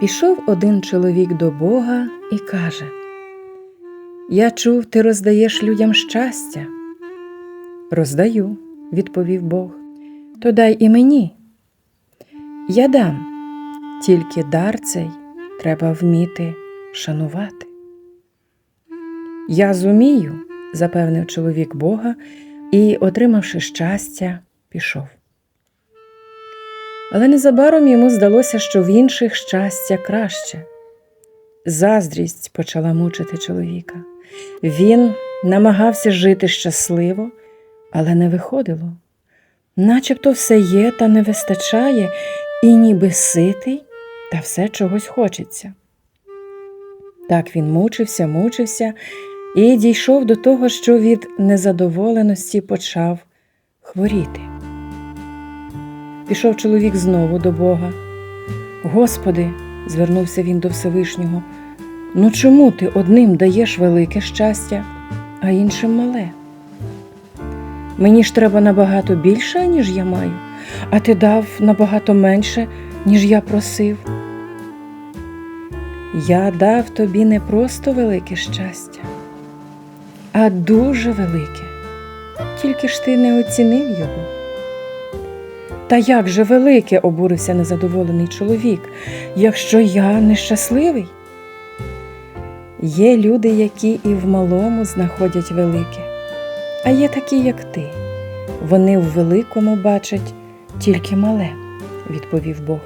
Пішов один чоловік до Бога і каже: Я чув, ти роздаєш людям щастя. Роздаю, відповів Бог. То дай і мені. Я дам, тільки дар цей треба вміти шанувати. Я зумію, запевнив чоловік Бога і, отримавши щастя, пішов. Але незабаром йому здалося, що в інших щастя краще. Заздрість почала мучити чоловіка. Він намагався жити щасливо, але не виходило. Начебто все є та не вистачає, і ніби ситий, та все чогось хочеться. Так він мучився, мучився і дійшов до того, що від незадоволеності почав хворіти. Пішов чоловік знову до Бога. Господи, звернувся він до Всевишнього, ну чому ти одним даєш велике щастя, а іншим мале? Мені ж треба набагато більше, ніж я маю, а ти дав набагато менше, ніж я просив. Я дав тобі не просто велике щастя, а дуже велике, тільки ж ти не оцінив його. Та як же велике, обурився незадоволений чоловік, якщо я нещасливий? Є люди, які і в малому знаходять велике, а є такі, як ти. Вони в великому бачать тільки мале, відповів Бог.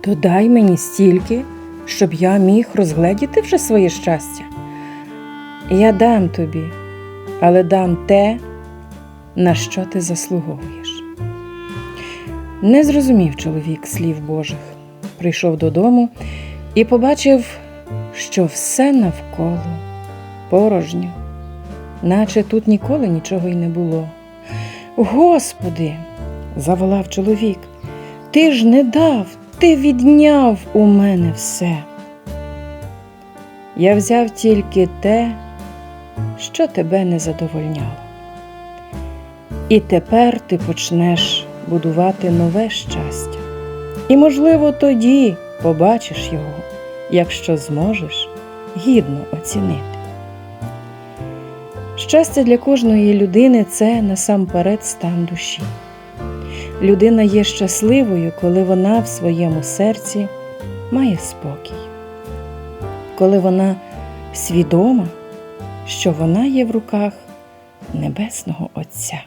То дай мені стільки, щоб я міг розгледіти вже своє щастя. Я дам тобі, але дам те, на що ти заслуговуєш. Не зрозумів чоловік слів Божих, прийшов додому і побачив, що все навколо порожньо, наче тут ніколи нічого й не було. Господи, заволав чоловік, ти ж не дав, ти відняв у мене все. Я взяв тільки те, що тебе не задовольняло. І тепер ти почнеш будувати нове щастя. І, можливо, тоді побачиш його, якщо зможеш гідно оцінити. Щастя для кожної людини це насамперед стан душі. Людина є щасливою, коли вона в своєму серці має спокій, коли вона свідома, що вона є в руках Небесного Отця.